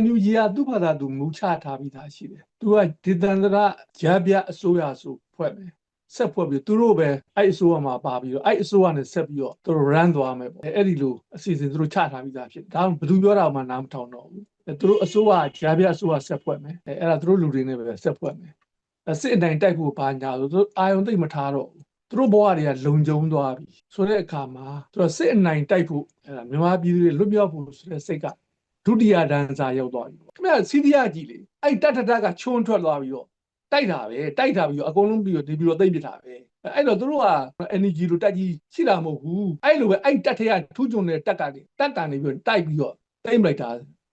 NUG ကသူ့ဘာသာသူမူချထားပြီးသားရှိတယ်သူကဒေသန္တရဂျာပြအစိုးရဆိုဖွဲ့မယ်ဆက်ဖွဲ့ပြီးသူတို့ပဲအဲ့အစိုးရမှာပါပြီးတော့အဲ့အစိုးရနဲ့ဆက်ပြီးတော့သူတို့ run သွားမယ်ပေါ့အဲ့ဒီလိုအစီအစဉ်သူတို့ချထားပြီးသားဖြစ်ဒါဘယ်သူပြောတာမှနားမထောင်တော့ဘူးသူတို့အစိုးရဂျာပြအစိုးရဆက်ဖွဲ့မယ်အဲ့ဒါသူတို့လူတွေနဲ့ပဲဆက်ဖွဲ့မယ်စစ်အတိုင်းတိုက်ဖို့ဘာညာဆိုသူအာယုံသိမ့်မထားတော့ဘူးသူတို့ဘဝတွေကလုံခြုံသွားပြီဆိုတဲ့အခါမှာသူတို့စစ်အနိုင်တိုက်ဖို့အဲ့ဒါမြန်မာပြည်သူတွေလွတ်မြောက်ဖို့ဆိုတဲ့စိတ်က ဒုတိယဒန်းစာရောက်သွားပြီပေါ့ခင်ဗျစီးရီးယားကြီးလေအဲ့တတ်တတ်ကချွန်းထွက်သွားပြီးတော့တိုက်တာပဲတိုက်တာပြီးတော့အကုန်လုံးပြီးတော့ဒီပြီးတော့သိမ့်ပြတာပဲအဲ့တော့သူတို့က energy လိုတက်ကြီးရှိတာမဟုတ်ဘူးအဲ့လိုပဲအဲ့တက်ထဲကထူးချွန်တဲ့တက်ကနေတက်ကနေပြီးတော့တိုက်ပြီးတော့သိမ့်လိုက်တာ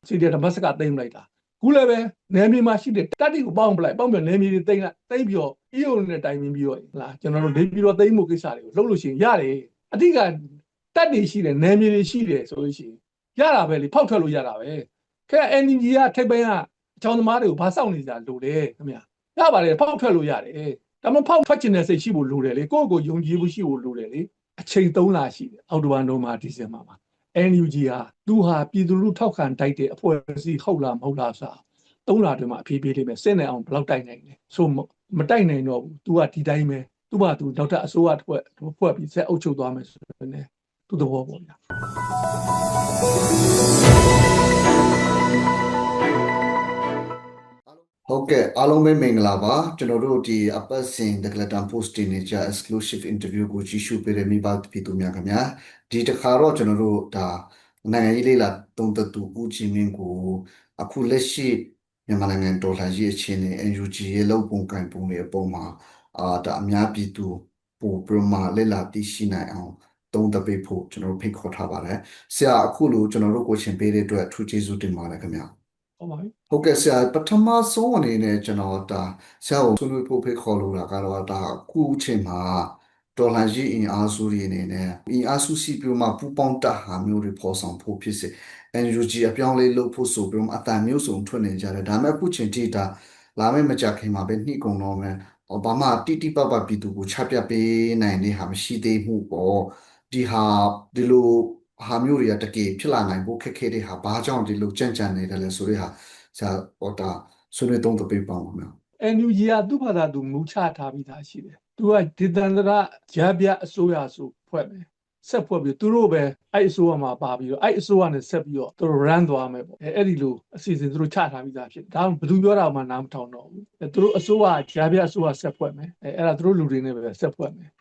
စီးရီးယားဒမတ်စကသိမ့်လိုက်တာခုလည်းပဲနယ်မြေမှာရှိတဲ့တက်တီကိုပေါင်းပလိုက်ပေါင်းပြီးနယ်မြေတွေသိမ့်လိုက်သိမ့်ပြီးတော့ EO နဲ့တိုင်ပင်ပြီးတော့လာကျွန်တော်တို့နေပြီးတော့သိမ့်မှုကိစ္စတွေကိုလုပ်လို့ရှိရင်ရတယ်အတိကတက်တွေရှိတယ်နယ်မြေတွေရှိတယ်ဆိုလို့ရှိရင် ရတာပဲလေဖောက်ထွက်လို့ရတာပဲခဲ NGO ကထိပ်ပိုင်းကအချောင်းသမားတွေကိုဘာစောင့်နေကြလို့လဲခင်ဗျာရပါတယ်ဖောက်ထွက်လို့ရတယ်ဒါမှဖောက်ထွက်ခြင်းတဲ့စိတ်ရှိဖို့လိုတယ်လေကိုယ့်ကိုယုံကြည်ဖို့ရှိဖို့လိုတယ်လေအချိန်၃လရှိတယ်အောက်တိုဘာနိုမှာဒီဇင်ဘာမှာ NUG ဟာသူဟာပြည်သူလူထောက်ခံတိုက်တဲ့အဖွဲ့အစည်းဟုတ်လားမဟုတ်လားဆိုတာသုံးလတွင်မှာအဖြေပေးလိမ့်မယ်စစ်နေအောင်ဘယ်လောက်တိုက်နိုင်လဲဆိုမတိုက်နိုင်တော့ဘူး तू ကဒီတိုင်းပဲသူ့ဘာသူနောက်ထပ်အစိုးရတစ်ဖွဲ့ဖွဲ့ပြီးဆက်အုပ်ချုပ်သွားမယ်ဆိုတော့ ਨੇ သူ့သဘောပေါ့ဗျာ ဟုတ်ကဲ့အားလုံးပဲမင်္ဂလာပါကျွန်တော်တို့ဒီအပတ်စဉ် The Glatan Post တင်နေကြ exclusive interview ကိုကြည့်ရှုပေးတဲ့မိဘပြည်သူများခင်ဗျာဒီတစ်ခါတော့ကျွန်တော်တို့ဒါနိုင်ငံရေးလေးလာတုံးတတူဦးချင်းမင်းကိုအခုလက်ရှိမြန်မာနိုင်ငံဒေါ်လာကြီးအခြေအနေ NUG ရဲ့လုံပုံကင်ပုံတွေအပေါ်မှာအာဒါအများပြည်သူပို့ပြမလက်လာသိရှိနိုင်အောင် တုံးတပိတ်ဖို့ကျွန်တော်တို့ဖိတ်ခေါ်ထားပါတယ်ဆရာအခုလိုကျွန်တော်တို့ကိုရှင်ပေးတဲ့အတွက်အထူးကျေးဇူးတင်ပါတယ်ခင်ဗျာဟုတ်ပါပြီဟုတ်ကဲ့ဆရာပထမဆုံးအနေနဲ့ကျွန်တော်ဒါဆရာကိုဆွေးနွေးဖို့ဖိတ်ခေါ်လို့တာကတော့ဒါအခုအချိန်မှာဒေါ်လာကြီးအင်အားစုတွေအနေနဲ့အင်အားစုစီပြမပူပေါင်းတက်ဟာမျိုးတွေပေါ်ဆောင်ဖို့ဖြစ်စေ NUG အပြောင်းလဲလုပ်ဖို့ဆိုပြီးမှအတန်မျိုးစုံထွက်နေကြတယ်ဒါပေမဲ့အခုချိန်ထိဒါလာမယ့်မကြခင်မှာပဲနှိကုန်တော့မယ်ဘာမှတိတိပပပြည်သူကိုချပြပေးနိုင်တဲ့ဟာမရှိသေးမှုပေါ့ ဒီဟာဒီလိုဟာမျိုးတွေကတကယ်ဖြစ်လာနိုင်ဖို့ခက်ခဲတဲ့ဟာဘာကြောင့်ဒီလိုကြံ့ကြံ့နေတယ်လဲဆိုတဲ့ဟာဆရာဟောတာဆွေးနွေးသုံးသပ်ပေးပါဦးခင်ဗျာ NUG ကသူ့ဘာသာသူမူချထားပြီးသားရှိတယ်သူကဒေသန္တရဂျာပြအစိုးရဆိုဖွဲ့မယ်ဆက်ဖွဲ့ပြီးသူတို့ပဲအဲ့အစိုးရမှာပါပြီးတော့အဲ့အစိုးရနဲ့ဆက်ပြီးတော့သူတို့ run သွားမယ်ပေါ့အဲအဲ့ဒီလိုအစီအစဉ်သူတို့ချထားပြီးသားဖြစ်တယ်ဒါဘယ်သူပြောတာမှနားမထောင်တော့ဘူးအဲသူတို့အစိုးရဂျာပြအစိုးရဆက်ဖွဲ့မယ်အဲအဲ့ဒါသူတို့လူတွေနဲ့ပဲဆက်ဖွဲ့မယ်အဲ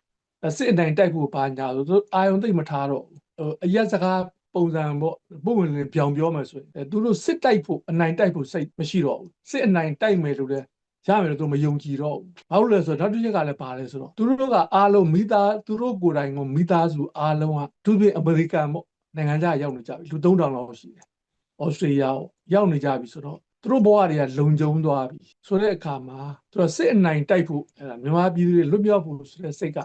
စစ်အတိုင်းတိုက်ဖို့ဘာညာဆိုသူတို့အာယုံသိမ့်မထားတော့ဘူးဟိုအရက်စကားပုံစံပေါ့ပုံဝင်လင်းပြောင်ပြောမယ်ဆိုရင်အဲသူတို့စစ်တိုက်ဖို့အနိုင်တိုက်ဖို့စိတ်မရှိတော့ဘူးစစ်အနိုင်တိုက်မယ်လို့လည်းရမယ်လို့သူမယုံကြည်တော့ဘူး။ဘာလို့လဲဆိုတော့ဓာတ်တုချက်ကလည်းပါတယ်ဆိုတော့သူတို့ကအားလုံးမိသားသူတို့ကိုယ်တိုင်ကမိသားစုအားလုံးကသူပြင်အမေရိကန်ပေါ့နိုင်ငံခြားရောက်နေကြပြီလူ3000လောက်ရှိတယ်။ဩစတြေးလျရောက်နေကြပြီဆိုတော့သူတို့ဘဝတွေကလုံခြုံသွားပြီဆိုတဲ့အခါမှာသူတို့စစ်အနိုင်တိုက်ဖို့အဲမြန်မာပြည်သူတွေလွတ်မြောက်ဖို့ဆိုတဲ့စိတ်က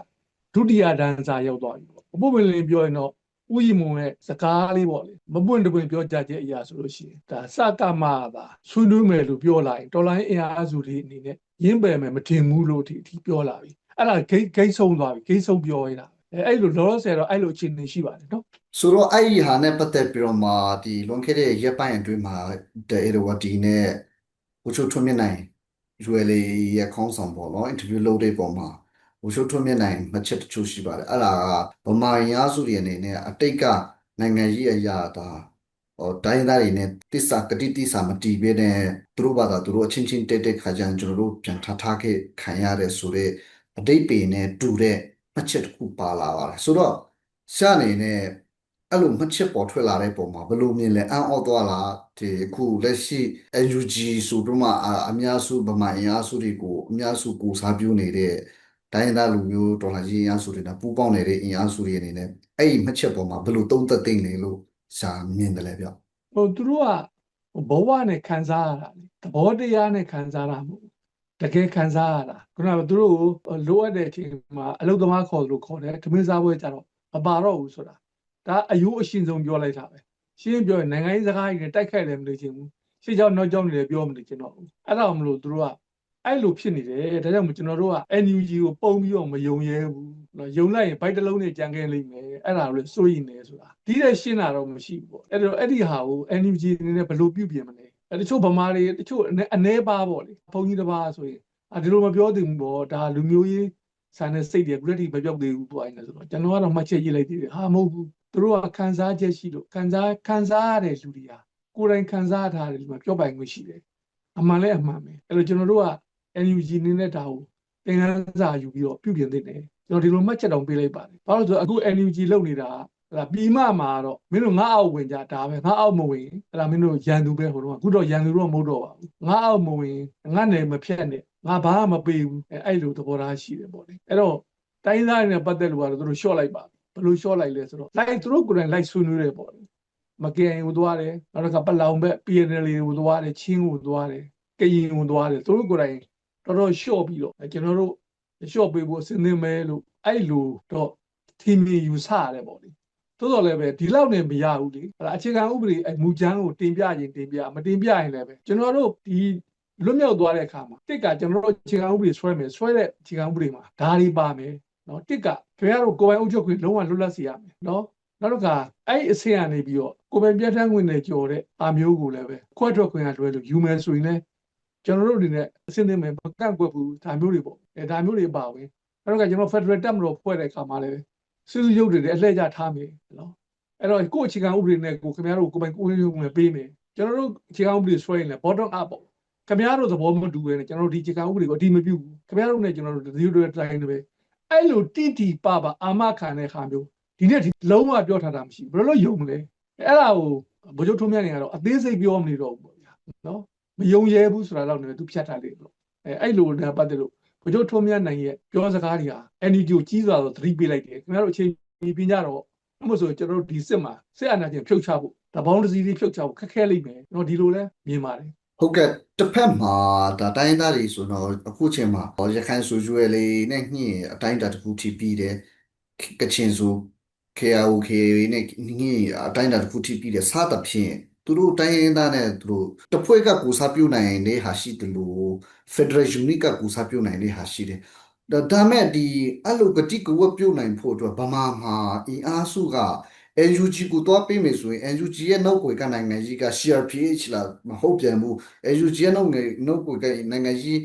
ဒုတိယဒန်းစာရောက်သွားပြီပေါ့။အဖို့ဝင်လင်းပြောရင်တော့ဥယျမုံရဲ့စကားလေးပေါ့လေမပွင့်တပွင့်ပြောကြချက်အရာဆိုလို့ရှိရင်ဒါစကမသာဆွေးနွေးမယ်လို့ပြောလာရင်တော်လိုင်းအင်အားစုတွေအနေနဲ့ရင်းပယ်မယ်မထင်ဘူးလို့ဒီဒီပြောလာပြီအဲ့ဒါဂိတ်ဂိတ်ဆုံးသွားပြီဂိတ်ဆုံးပြောရတာအဲအဲ့လိုလောလောဆယ်တော့အဲ့လိုအခြေအနေရှိပါတယ်နော်ဆိုတော့အဲ့ဒီဟာနဲ့ပတ်သက်ပြီးတော့မှဒီလွန်ခဲ့တဲ့ရက်ပိုင်းအတွင်းမှာတဲ့အေရဝတီနဲ့ဝချိုထွန်းမြင့်နိုင်ရွယ်လေးရဲ့ခေါင်းဆောင်ပေါ့နော်အင်တာဗျူးလုပ်တဲ့ပုံမှာ ဝချိုထွန်းမြင့်နိုင်မှတ်ချက်တချို့ရှိပါတယ်အဲ့ဒါကဗမာရင်းအားစုတွေအနေနဲ့အတိတ်ကနိုင်ငံရေးအရာဒါဟောတိုင်းသားတွေနဲ့တစ္ဆာကတိတစ္ဆာမတီးဘဲနဲ့သူတို့ဘာသာသူတို့အချင်းချင်းတက်တဲ့ခါကျရင်ကျွန်တော်တို့ပြန်ထားထားခဲ့ခံရတဲ့ဆိုတော့အတိတ်ပေနဲ့တူတဲ့မှတ်ချက်တစ်ခုပါလာပါတယ်ဆိုတော့ရှာအနေနဲ့အဲ့လိုမှတ်ချက်ပေါ်ထွက်လာတဲ့ပုံမှာဘယ်လိုမြင်လဲအံ့ဩသွားလားဒီအခုလက်ရှိ NUG ဆိုတော့မှအအများစုဗမာအင်အားစုတွေကိုအများစုကိုစားပြုနေတဲ့ တိုင်းရင်းသားလူမျိုးဒေါ်လာကြီးအင်အားစုတွေနဲ့ပူးပေါင်းနေတဲ့အင်အားစုတွေအနေနဲ့အဲ့ဒီမှတ်ချက်ပေါ်မှာဘယ်လိုသုံးသပ်သိမ့်လဲလို့ရှာမြင်တယ်လဲဗျဟိုသူတို့ကဘဝနဲ့ခံစားရတာလေသဘောတရားနဲ့ခံစားတာမဟုတ်ဘူးတကယ်ခံစားရတာခုနကသူတို့ကိုလိုအပ်တဲ့အချိန်မှာအလုသမားခေါ်လို့ခေါ်တယ်ဓမင်းစားပွဲကြတော့မပါတော့ဘူးဆိုတာဒါအယိုးအရှင်ဆုံးပြောလိုက်တာပဲရှင်းပြောရင်နိုင်ငံရေးစကားကြီးနဲ့တိုက်ခိုက်လည်းမလို့ချင်ဘူးရှေ့ကြောင်းနောက်ကြောင်းတွေလည်းပြောမလို့ချင်တော့ဘူးအဲ့ဒါမလို့သူတို့က အဲ့လိုဖြစ်နေတယ်ဒါကြောင့်မို့ကျွန်တော်တို့က NUG ကိုပုံပြီးတော့မယုံရဲဘူးနော်ယုံလိုက်ရင်ဘိုက်တစ်လုံးနဲ့ကြံခဲ့လိမ့်မယ်အဲ့ဒါလည်းစိုးရိမ်နေဆိုတာဒီတဲ့ရှင်းတာတော့မရှိဘူးပေါ့အဲ့တော့အဲ့ဒီဟာကို NUG အနေနဲ့ဘယ်လိုပြုပြင်မလဲအဲတချို့ဗမာတွေတချို့အနည်းအနည်းပါပေါ့လေဘုန်းကြီးတစ်ပါးဆိုရင်အဒီလိုမပြောသင့်ဘူးပေါ့ဒါလူမျိုးရေးဆန်တဲ့စိတ်တွေအခုတည်းမပြောက်သေးဘူးပေါ့အဲ့ဒါဆိုတော့ကျွန်တော်ကတော့မှတ်ချက်ရေးလိုက်သေးတယ်ဟာမဟုတ်ဘူးသူတို့ကခံစားချက်ရှိလို့ခံစားခံစားရတဲ့လူတွေဟာကိုယ်တိုင်ခံစားထားတယ်ဒီမှာပြောပိုင်ခွင့်ရှိတယ်အမှန်လဲအမှန်ပဲအဲ့လိုကျွန်တော်တို့က NUG နေနဲ့ဒါကိုသင်ခန်းစာယူပြီးတော့ပြုပြင်သင့်တယ်ကျွန်တော်ဒီလိုမှတ်ချက်တောင်ပေးလိုက်ပါတယ်ဘာလို့လဲဆိုတော့အခု NUG လုပ်နေတာကအဲ့ဒါပြီးမှမှာတော့မင်းတို့ငါအောက်ဝင်ကြဒါပဲငါအောက်မဝင်အဲ့ဒါမင်းတို့ရန်သူပဲဟိုတော့အခုတော့ရန်သူတော့မဟုတ်တော့ပါဘူးငါအောက်မဝင်ငါနယ်မဖြတ်နဲ့ငါဘာမှမပေးဘူးအဲ့အဲ့လိုသဘောထားရှိတယ်ပေါ့လေအဲ့တော့တိုင်းသားတွေနဲ့ပတ်သက်လို့ကတော့သူတို့ရှော့လိုက်ပါဘယ်လိုရှော့လိုက်လဲဆိုတော့လိုက်သူတို့ကိုယ်တိုင်လိုက်ဆွေးနွေးတယ်ပေါ့လေမကင်ကိုသွားတယ်နောက်တစ်ခါပလောင်ဘက် PNL ကိုသွားတယ်ချင်းကိုသွားတယ်ကရင်ကိုသွားတယ်သူတို့ကိုယ်တိုင် တော်တော်ရှော့ပြီးတော့ကျွန်တော်တို့ရှော့ပေးဖို့စဉ်းနေမယ်လို့အဲ့လိုတော့ထင်မြင်ယူဆရတယ်ပေါ့လေသို့တော်လည်းပဲဒီလောက်နဲ့မရဘူးလေအဲ့ဒါအခြေခံဥပဒေအမူကျမ်းကိုတင်ပြရင်တင်ပြမတင်ပြရင်လည်းပဲကျွန်တော်တို့ဒီလွတ်မြောက်သွားတဲ့အခါမှာတစ်ကကျွန်တော်တို့အခြေခံဥပဒေဆွဲမယ်ဆွဲတဲ့အခြေခံဥပဒေမှာဒါတွေပါမယ်နော်တစ်ကခင်ဗျားတို့ကိုယ်ပိုင်အုပ်ချုပ်ခွင့်လုံးဝလွတ်လပ်စေရမယ်နော်နောက်တစ်ခါအဲ့ဒီအဆင့်ကနေပြီးတော့ကိုယ်ပိုင်ပြဋ္ဌာန်းခွင့်နဲ့ကြော်တဲ့အာမျိုးကိုလည်းပဲခွဲထွက်ခွင့်ကလွဲလို့ယူမယ်ဆိုရင်လည်း ကျွန်တော်တို့အနေနဲ့အဆင့်သင့်မယ်မကန့်ကွက်ဘူးဒါမျိုးတွေပေါ့အဲဒါမျိုးတွေပါဝင်နောက်တစ်ခါကျွန်တော် Federal တက်မလို့ဖွဲ့တဲ့အခါမှာလည်းစုစုရုပ်တွေလည်းအလှည့်ကျထားမယ်နော်အဲ့တော့ကိုယ့်အခြေခံဥပဒေနဲ့ကိုခင်ဗျားတို့ကိုယ်ပိုင်ကိုယ်ရုံးနဲ့ပေးမယ်ကျွန်တော်တို့အခြေခံဥပဒေဆွဲရင်လည်း bottom up ပေါ့ခင်ဗျားတို့သဘောမတူဘဲနဲ့ကျွန်တော်တို့ဒီအခြေခံဥပဒေကိုအတိမပြုဘူးခင်ဗျားတို့နဲ့ကျွန်တော်တို့ဒီလိုတွေတိုင်းတွေပဲအဲ့လိုတိတိပပအာမခံတဲ့ခါမျိုးဒီနေ့ဒီလုံးဝပြောထားတာမရှိဘူးဘယ်လိုလုပ်ယုံမလဲအဲ့ဒါကိုဗိုလ်ချုပ်ထုံးမြတ်နေကတော့အသေးစိတ်ပြောမနေတော့ဘူးပေါ့ဗျာနော် မယုံရဲဘူးဆိုတာတော့လည်းသူဖြတ်ထားလိမ့်လို့အဲအဲ့လိုနဲ့ပတ်သက်လို့ဗိုလ်ချုပ်ထုံးမြတ်နိုင်ရဲ့ပြောစကားတွေဟာ NUG ကိုကြီးစွာသောသတိပေးလိုက်တယ်ခင်ဗျားတို့အချိန်ကြီးပြကြတော့အဲ့မို့ဆိုကျွန်တော်တို့ဒီစစ်မှာစစ်အာဏာရှင်ဖြုတ်ချဖို့တပေါင်းတစည်းလေးဖြုတ်ချဖို့ခက်ခဲလိမ့်မယ်ကျွန်တော်ဒီလိုလဲမြင်ပါတယ်ဟုတ်ကဲ့တစ်ဖက်မှာဒါတိုင်းရင်းသားတွေဆိုတော့အခုချိန်မှာရခိုင်ဆိုရွယ်လေးနဲ့ညှိရင်အတိုင်းအတာတစ်ခုထိပြီးတယ်ကချင်ဆို KIO KA နဲ့ညှိရင်အတိုင်းအတာတစ်ခုထိပြီးတယ်စသဖြင့် သူတို့တိုင်းရင်းသားနဲ့သူတို့တစ်ဖွဲ့ကကိုစားပြုနိုင်တဲ့ဟာရှိတယ်လို့ Federal Unit ကကိုစားပြုနိုင်တဲ့ဟာရှိတယ်ဒါဒါမဲ့ဒီအဲ့လိုကတိကဝတ်ပြုနိုင်ဖို့အတွက်ဗမာမှာအင်အားစုက NUG ကိုတော့ပေးမယ်ဆိုရင် NUG ရဲ့နောက်ွယ်ကနိုင်ငံကြီးက CRPH လာမဟုတ်ပြန်ဘူး NUG ရဲ့နောက်ငယ်နောက်ွယ်ကနိုင်ငံကြီး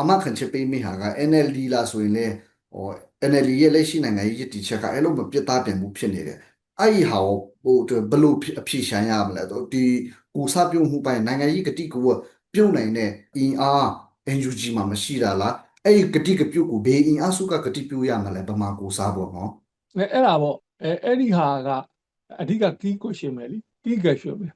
အမခံချက်ပေးမိဟာက NLD လာဆိုရင်လေဟော NLD ရဲ့လက်ရှိနိုင်ငံကြီးတည်ချက်ကအဲ့လိုမပြတ်သားပြန်မှုဖြစ်နေတယ် အဲ့ဒီဟာကိုဟိုဘလို့အဖြေရှာရမလဲတော့ဒီကိုစားပြုံမှုပိုင်းနိုင်ငံကြီးကတိကဝတ်ပြုတ်နိုင်တဲ့အင်အား NUG မှာမရှိတာလားအဲ့ဒီကတိကပြုတ်ကိုဘေးအင်အားစုကကတိပြုတ်ရမှာလဲဗမာကိုစားပေါ့နော်အဲအဲ့ဒါပေါ့အဲအဲ့ဒီဟာကအဓိက key question ပဲလေ key question ပဲ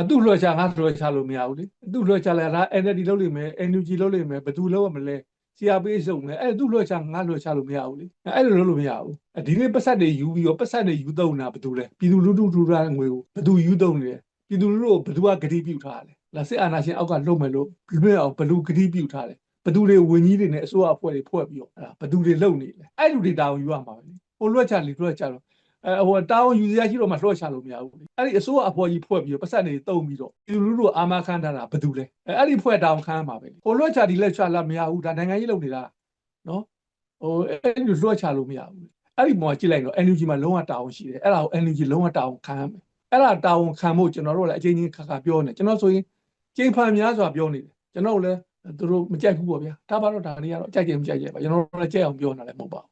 အတူလွှတ်ချငါလွှတ်ချလို့မရဘူးလေအတူလွှတ်ချလဲဒါ NLD လုပ်လိမ့်မယ် NUG လုပ်လိမ့်မယ်ဘယ်သူလုပ်ရမလဲ CRPH လုပ်မယ်အဲ့တူလွှတ်ချငါလွှတ်ချလို့မရဘူးလေအဲ့လိုလုပ်လို့မရဘူးဒီနေ့ပတ်ဆက်တွေယူပြီးတော့ပတ်ဆက်တွေယူသုံးတာဘယ်သူလဲပြည်သူလူထုထူထငွေကိုဘယ်သူယူသုံးနေလဲပြည်သူလူထုကိုဘယ်သူကဂတိပြုထားလဲလာစစ်အာဏာရှင်အောက်ကလုပ်မယ်လို့လွှဲအောင်ဘယ်လူဂတိပြုထားလဲဘယ်သူတွေဝင်ကြီးတွေနဲ့အစိုးရအဖွဲ့တွေဖွဲ့ပြီးတော့အဲ့ဒါဘယ်သူတွေလုပ်နေလဲအဲ့လူတွေတောင်းယူရမှာပဲလေဟိုလွှတ်ချလေလွှတ်ချတော့ အဲဟိုတောင်းယူစရာရှိတော့မှလွှတ်ချလို့မရဘူးလေအဲ့ဒီအစိုးရအဖွဲ့ကြီးဖွဲ့ပြီးတော့ပတ်စံတွေတုံးပြီးတော့ဒီလူလူအာမခံထားတာဘယ်သူလဲအဲအဲ့ဒီဖွဲ့တောင်းခံမှာပဲလေဟိုလွှတ်ချဒီလက်ချလာမရဘူးဒါနိုင်ငံကြီးလုပ်နေတာနော်ဟိုအဲ့ဒီလွှတ်ချလို့မရဘူးအဲ့ဒီပေါ်ကြည့်လိုက်တော့ NUG မှာလုံးဝတောင်းရှိတယ်အဲ့ဒါကို NUG လုံးဝတောင်းခံရမယ်အဲ့ဒါတောင်းခံဖို့ကျွန်တော်တို့လည်းအချင်းချင်းခါခါပြောနေကျွန်တော်ဆိုရင်ကျင်းဖန်များစွာပြောနေတယ်ကျွန်တော်လည်းသူတို့မကြိုက်ဘူးပေါ့ဗျာဒါပါတော့ဒါလေးကတော့ကြိုက်ကြမကြိုက်ကြပါကျွန်တော်တို့လည်းကြိုက်အောင်ပြောနေတယ်မဟုတ်ပါဘူးနော်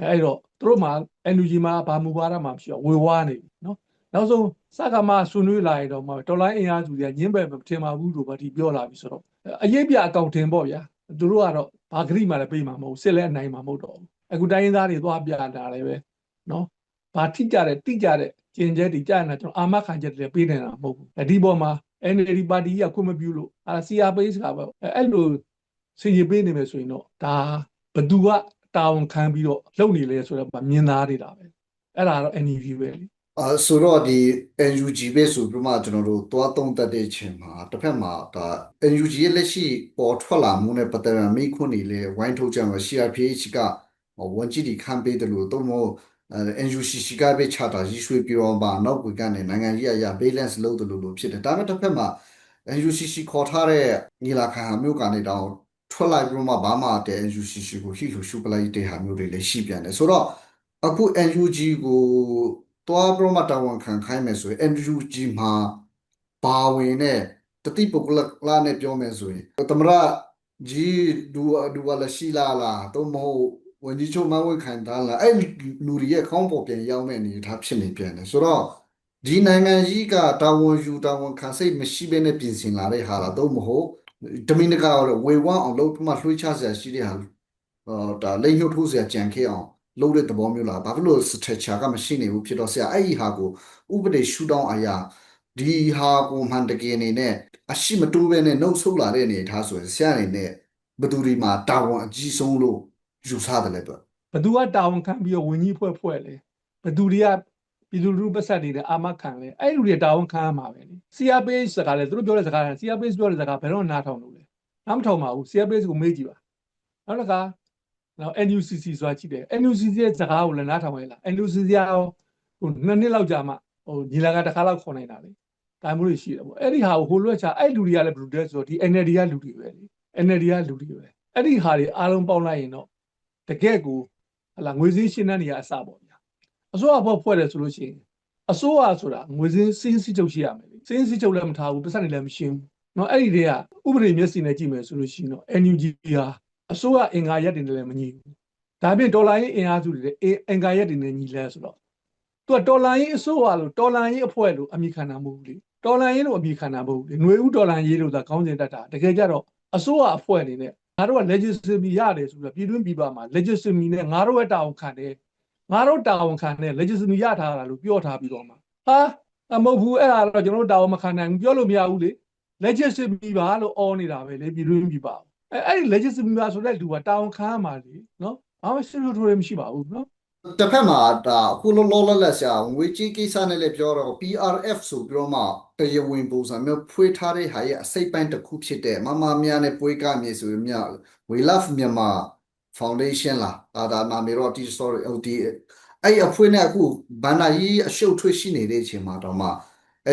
အဲ့တော့သူတို့မှာ NUG မှာဘာမူဝါဒမှမရှိတော့ဝေဝါးနေပြီနော်နောက်ဆုံးစကားမှဆွေးနွေးလာရင်တော့မှတော်လိုင်းအင်အားစုတွေကညင်းပဲမထင်ပါဘူးလို့ဗတိပြောလာပြီဆိုတော့အရေးပြအကောင့်တင်ပေါ့ဗျာသူတို့ကတော့ဘာဂရိမှလည်းပေးမှာမဟုတ်စစ်လည်းအနိုင်မှာမဟုတ်တော့ဘူးအခုတိုင်းရင်းသားတွေသွားပြတာလည်းပဲနော်ဘာထိကြတဲ့တိကြတဲ့ကျင်ကျဲတိကြနေတာကျွန်တော်အာမခံချက်တွေပေးနေတာမဟုတ်ဘူးဒီပေါ်မှာ NLD ပါတီကခွင့်မပြုလို့အာ CRPH ကပဲအဲ့လိုစီရင်ပေးနေမယ်ဆိုရင်တော့ဒါဘသူက တာဝန်ခံပြီးတော့လုပ်နေလဲဆိုတော့မြင်သားနေတာပဲအဲ့ဒါတော့ NUG ပဲလေအာဆိုတော့ဒီ NUG ပဲဆိုပြီးမှကျွန်တော်တို့သွားသုံးတတ်တဲ့အချိန်မှာတစ်ဖက်မှာဒါ NUG ရဲ့လက်ရှိပေါ်ထွက်လာမှုနဲ့ပတ်သက်တဲ့မိခွန်းတွေလည်းဝိုင်းထုတ်ကြမှာ CRPH ကဝန်ကြီးဒီခံပေးတယ်လို့တော့မဟုတ် NUCC ကပဲချတာရည်ရွှေပြောပါနောက်ကွယ်ကနေနိုင်ငံကြီးအရာ balance လုပ်တယ်လို့လို့ဖြစ်တယ်ဒါပေမဲ့တစ်ဖက်မှာ NUCC ခေါ်ထားတဲ့ညီလာခံဟာမျိုးကနေတောင် ထွက်လိုက်ပြီးမှဘာမှတဲ့ NUCC ကိုဟိလို့ရှုပလိုက်တဲ့ဟာမျိုးတွေလည်းရှိပြန်တယ်ဆိုတော့အခု NUG ကိုတွားပြီးမှတာဝန်ခံခိုင်းမယ်ဆိုရင် NUG မှာပါဝင်တဲ့တတိပုဂ္ဂလလာနဲ့ပြောမယ်ဆိုရင်သမရကြီးဒူဒူဝါလရှိလာလာတော့မဟုတ်ဝန်ကြီးချုပ်မဝေခံတာလားအဲ့လူတွေရဲ့ခေါင်းပေါ်ပြန်ရောက်မဲ့အနေအထားဖြစ်နေပြန်တယ်ဆိုတော့ဒီနိုင်ငံကြီးကတာဝန်ယူတာဝန်ခံစိတ်မရှိဘဲနဲ့ပြင်ဆင်လာတဲ့ဟာလားတော့မဟုတ် တမင်တကာတော့ဝေဝမ်းအောင်လုပ်မှလွှဲချစရာရှိတဲ့ဟာအော်ဒါလိမ့်ညှို့ထိုးစရာကြံခဲ့အောင်လုပ်တဲ့သဘောမျိုးလားဘာဖြစ်လို့စထက်ချာကမရှိနေဘူးဖြစ်တော့ဆရာအဲ့ဒီဟာကိုဥပဒေရှုထောင့်အရာဒီဟာကိုမှန်တကယ်နေနဲ့အရှိမတိုးပဲနဲ့နှုတ်ဆုတ်လာတဲ့အနေအထားဆိုရင်ဆရာအနေနဲ့ဘယ်သူဒီမှာတာဝန်အကြီးဆုံးလို့ယူဆတယ်လဲတော့ဘသူကတာဝန်ခံပြီးတော့ဝင်ကြီးဖွဲ့ဖွဲ့လဲဘသူတွေက ပြည်သူလူထုပတ်သက်တွေနဲ့အာမခံလဲအဲ့လူတွေတာဝန်ခံရမှာပဲလေ CRPH စကားလဲသူတို့ပြောတဲ့စကားလဲ CRPH ပြောတဲ့စကားဘယ်တော့နားထောင်လို့လဲနားမထောင်ပါဘူး CRPH ကိုမေးကြည့်ပါနောက်တစ်ခါနောက် NUCC ဆိုတာကြည့်တယ် NUCC ရဲ့စကားကိုလည်းနားထောင်ရလား NUCC ကရောဟိုနှစ်နှစ်လောက်ကြာမှဟိုညီလာခံတစ်ခါလောက်ခေါ်နိုင်တာလေဒါမျိုးတွေရှိတယ်ပေါ့အဲ့ဒီဟာကိုဟိုလွှဲချအဲ့လူတွေကလည်းဘယ်လိုလဲဆိုတော့ဒီ NLD ကလူတွေပဲလေ NLD ကလူတွေပဲအဲ့ဒီဟာတွေအားလုံးပေါင်းလိုက်ရင်တော့တကယ့်ကိုဟလာငွေစည်းရှင်းတဲ့နေရာအစပေါ့ဗျာ အစိုးရဘောဖွဲ့တယ်ဆိုလို့ရှိရင်အစိုးရဆိုတာငွေစည်းစင်းစည်းချုပ်ရှိရမယ်လေစင်းစည်းချုပ်လည်းမထားဘူးပတ်စံတွေလည်းမရှင်းဘူးเนาะအဲ့ဒီတွေကဥပဒေမျက်စိနဲ့ကြည့်မယ်ဆိုလို့ရှိရင်တော့ NUG ဟာအစိုးရအင်္ဂါရက်တွေနဲ့လည်းမညီဘူးဒါပြင်ဒေါ်လာရေးအင်အားစုတွေလည်းအင်္ဂါရက်တွေနဲ့ညီလဲဆိုတော့သူကဒေါ်လာရေးအစိုးရလို့ဒေါ်လာရေးအဖွဲ့လို့အမိခံတာမဟုတ်ဘူးလေဒေါ်လာရေးလို့အမိခံတာမဟုတ်ဘူးလေຫນွေဥဒေါ်လာရေးလို့သာကောင်းစင်တတ်တာတကယ်ကြတော့အစိုးရအဖွဲ့အနေနဲ့ငါတို့က legitimacy ရတယ်ဆိုတော့ပြည်တွင်းပြည်ပမှာ legitimacy နဲ့ငါတို့ရဲ့တာဝန်ခံတယ် ငါတို့တာဝန်ခံတယ် legitimacy ရထားတာလို့ပြောထားပြီးတော့မှာဟာအမဟုတ်ဘူးအဲ့ဒါတော့ကျွန်တော်တို့တာဝန်မခံနိုင်ဘူးပြောလို့မရဘူးလေ legitimacy ပါလို့អော်နေတာပဲလေပြည်တွင်းပြည်ပအဲ့အဲ့ဒီ legitimacy ပါဆိုတဲ့လူကတာဝန်ခံရမှာလေနော်ဘာမှဆွေးနွေးထိုးရမရှိပါဘူးနော်တစ်ဖက်မှာဒါအခုလောလောလတ်လတ်ဆရာငွေကြီးကိစ္စနဲ့လည်းပြောတော့ PRF ဆိုပြီးတော့မှတရားဝင်ပုံစံမျိုးဖွေးထားတဲ့ဟာရဲ့အစိတ်ပိုင်းတစ်ခုဖြစ်တဲ့မမများနဲ့ပွေးကမြေဆိုရင်မြ We Love Myanmar Foundation လားဒါဒါနာမည်တော့ဒီ story ဟိုဒီအဲ့အဖွေးနဲ့အခုဘန္နာကြီးအရှုပ်ထွေးရှိနေတဲ့အချိန်မှာတော့မှ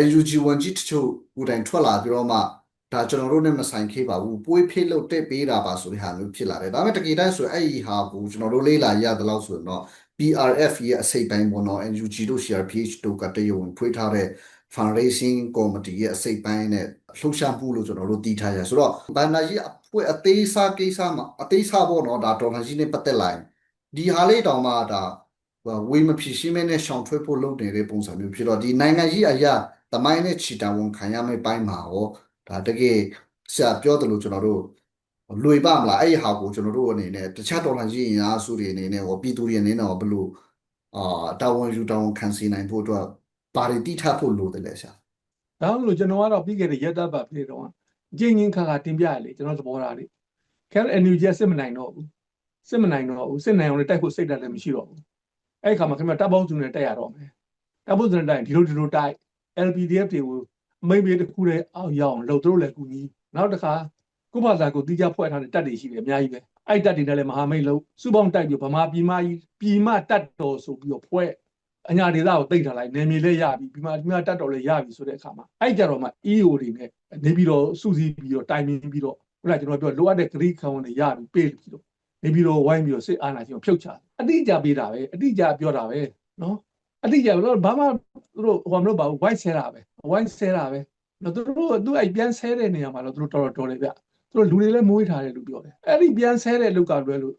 LUG ဝန်ကြီးတချို့ကိုယ်တိုင်ထွက်လာပြီးတော့မှဒါကျွန်တော်တို့နဲ့မဆိုင်ခေပါဘူးပွေးဖေးလို့တက်ပေးတာပါဆိုတဲ့ဟာမျိုးဖြစ်လာတယ်ဒါပေမဲ့တကယ်တမ်းဆိုအဲ့ဒီဟာကိုကျွန်တော်တို့လေးလာရသလောက်ဆိုရင်တော့ PRF ရဲ့အစိတ်ပိုင်းပေါ့နော် NUG တို့ CRPH တို့ကတရုံဝင်ဖွေးထားတဲ့ fundraising committee ရဲ့အစိတ်ပိုင်းနဲ့လှုပ်ရှားမှုလို့ကျွန်တော်တို့တည်ထားရဆိုတော့ဘန္နာကြီးအ ဖွဲ့အသေးစားကိစ္စမှာအသေးစားပေါ့နော်ဒါဒေါ်လာကြီးနဲ့ပတ်သက်လာရင်ဒီဟာလေးတောင်မှဒါဝေမဖြစ်ရှင်းမဲနဲ့ရှောင်ထွက်ဖို့လုပ်နေတဲ့ပုံစံမျိုးဖြစ်တော့ဒီနိုင်ငံကြီးအရာတမိုင်းနဲ့ချီတာဝန်ခံရမယ့်ပိုင်းမှာဟောဒါတကယ်ဆရာပြောတယ်လို့ကျွန်တော်တို့လွေပါမလားအဲ့ဒီဟာကိုကျွန်တော်တို့အနေနဲ့တခြားဒေါ်လာကြီးအင်အားစုတွေအနေနဲ့ဟောပြည်သူတွေအနေနဲ့ဟောဘယ်လိုအာတာဝန်ယူတာဝန်ခံစီနိုင်ဖို့အတွက်ဘာတွေတိထပ်ဖို့လိုတယ်လဲဆရာဒါမှမဟုတ်ကျွန်တော်ကတော့ပြီးခဲ့တဲ့ရက်တပ်ပတ်ပြေတော့အ ကျဉ်းချင်းခါခါတင်ပြရလေကျွန်တော်သဘောထားလေးခဲ NUG စစ်မနိုင်တော့ဘူးစစ်မနိုင်တော့ဘူးစစ်နိုင်အောင်လည်းတိုက်ဖို့စိတ်ဓာတ်လည်းမရှိတော့ဘူးအဲ့ဒီခါမှာခင်ဗျတပ်ပေါင်းစုနဲ့တိုက်ရတော့မယ်တပ်ပေါင်းစုနဲ့တိုက်ရင်ဒီလိုဒီလိုတိုက် LPDF တွေကိုအမိတ်ပေးတစ်ခုတည်းအောင်ရအောင်လှုပ်တို့လည်းကူညီနောက်တစ်ခါကုဘာသာကိုတီးကြဖွဲ့ထားတဲ့တပ်တွေရှိတယ်အများကြီးပဲအဲ့တပ်တွေနဲ့လည်းမဟာမိတ်လို့စုပေါင်းတိုက်ပြီးဗမာပြည်မကြီးပြည်မတပ်တော်ဆိုပြီးတော့ဖွဲ့ အညာဒေသကိုတိတ်ထားလိုက်နေမြေလည်းရပြီပြည်မပြည်မတပ်တော်လည်းရပြီဆိုတဲ့အခါမှာအဲ့ကြတော့မှ EO တွေနဲ့နေပြီးတော့စုစည်းပြီးတော့တိုင်ပင်ပြီးတော့ခုနကကျွန်တော်ပြောလိုအပ်တဲ့ဂရိခံဝန်တွေရပြီပေးပြီးတော့နေပြီးတော့ဝိုင်းပြီးတော့စစ်အာဏာရှင်ကိုဖြုတ်ချတယ်အတိအကျပေးတာပဲအတိအကျပြောတာပဲနော်အတိအကျတော့ဘာမှသူတို့ဟိုမလို့ပါဘူး white ဆဲတာပဲ white ဆဲတာပဲနော်သူတို့သူအဲ့ပြန်ဆဲတဲ့နေရာမှာတော့သူတို့တော်တော်တော်တယ်ဗျသူတို့လူတွေလည်းမွေးထားတယ်လို့ပြောတယ်အဲ့ဒီပြန်ဆဲတဲ့လုတ်ကလွဲလို့